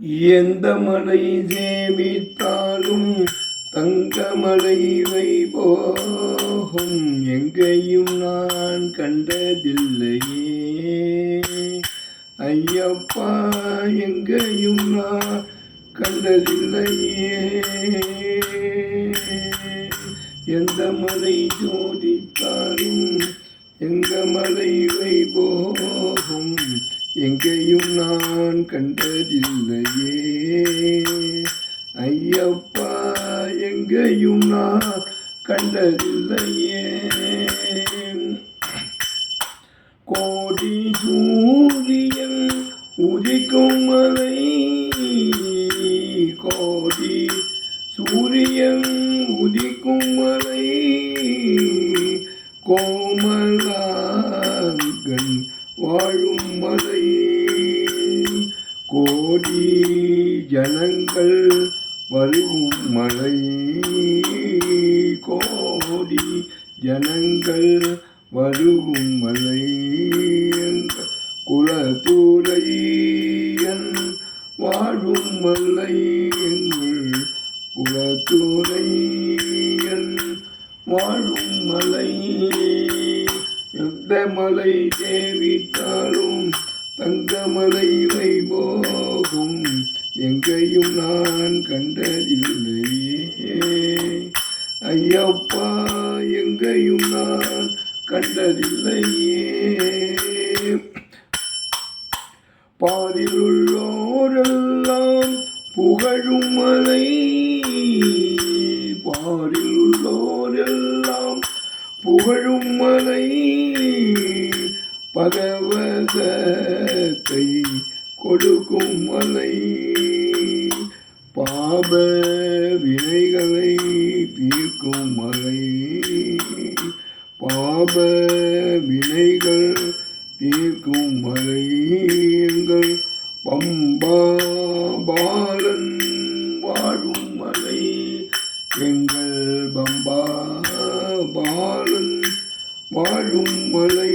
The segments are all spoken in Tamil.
எந்த மலை சேமித்தாலும் தங்க மலை போகும் எங்கேயும் நான் கண்டதில்லையே. ஐயப்பா எங்கேயும் நான் கண்டதில்லையே. எந்த மலை ஜோதித்தாலும் எங்க மலை வைபோ எங்கேயும் நான் கண்டதில்லையே. ஐயப்பா எங்கேயும் நான் கண்டதில்லையே. கோடி சூரியன் உதிக்கும் மலை. கோடி சூரியன் உதிக்கும் மலை. கோமலாங்கன் கோடி ஜனங்கள் வருவும் மழை கோடி ஜனங்கள் வருவும் மலை குலத்துறையன் வாழும் மலை எங்கள் குலத்துறையன் வாழும் மலை. எந்த மலை தேவித்தாலும் தங்கமலை வைபோ எங்கையும் நான் கண்டதில்லையே. ஐயப்பா எங்கையும் நான் கண்டதில்லையே. பாரில் உள்ளோரெல்லாம் புகழும் மலை. பாரில் உள்ளோரெல்லாம் புகழும் மலை. பகவதத்தை கொடுக்கும் மலை. பாப வினைகளை தீர்க்கும் மலை பாப வினைகள் தீர்க்கும் மலை எங்கள் பம்பா பாலன் வாழும் மலை எங்கள் பம்பா பாலன் வாழும் மலை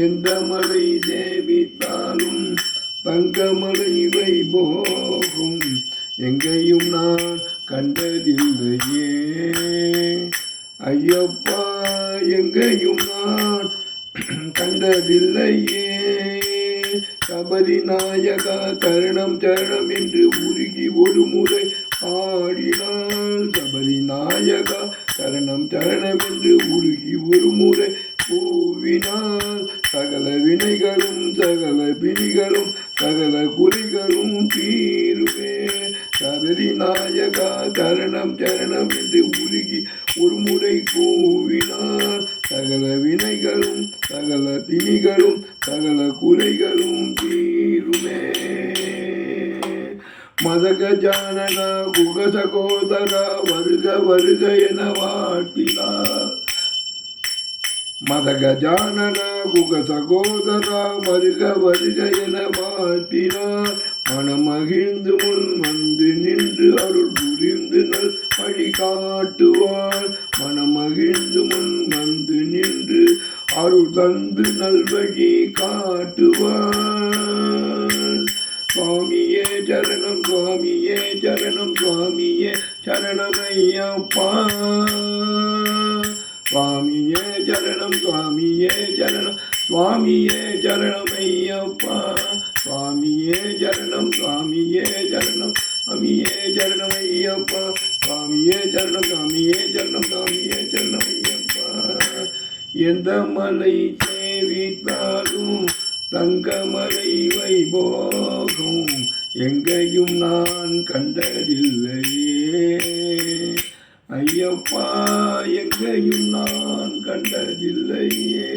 எந்த மலை சேவித்தாலும் தங்கமலை போகும். எங்கேயும் நான் கண்டதில்லையே. ஐயப்பா எங்கேயும் நான் கண்டதில்லையே. சபரி நாயகா கருணம் சரணம் என்று உருகி ஒரு முறை பாடினாள். சபரி நாயகா சரணம் சரணம் என்று உருகி ஒரு முறை கூவினாள். சகல வினைகளும் சகல பிணிகளும் சகல குறிகளும் தீருவே சபரி நாயகா சரணம் சரணம் என்று உருகி ஒரு முறை கூவினார். சகல வினைகளும் சகல திணிகளும் சகல குறைகளும் தீருமே. மதகஜானன குக சகோதரா வருக வருக என வாட்டினார் மத மதகஜானன குக சகோதரா வருக வருக என வாழ்த்தினார். மனமகிழ்ந்து முன் வந்து நின்று அருள் புரிந்து நல் வழி காட்டுவார். மனமகிழ்ந்து முன் வந்து நின்று அருள் தந்து நல்வழி காட்டுவாள் சுவாமியே சரணம் சுவாமியே சரணம் சுவாமியே சரணமையப்பா சுவாமியே சரணம் சுவாமியே சரணம் சுவாமியே சரணமையப்பா சுவாமியே சரணம் சுவாமியே சரணம் சுவாமியே சரணமையப்பா சுவாமியே சரணம் சுவாமியே சரணம் சுவாமியே சரணமையப்பா எந்த மலை சேவித்தாலும் தங்கமலை வைபோகம் எங்கேயும் நான் கண்டதில்லையே. ஐயப்பா எங்கேயும் நான் கண்டதில்லையே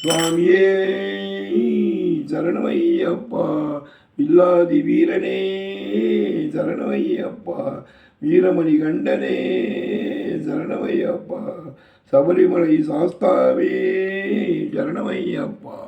சுவாமியே சரணமையப்பா வில்லாதி வீரனே சரணமையப்பா வீரமணி கண்டனே சரணமையப்பா சபரிமலை சாஸ்தாவே சரணமையப்பா.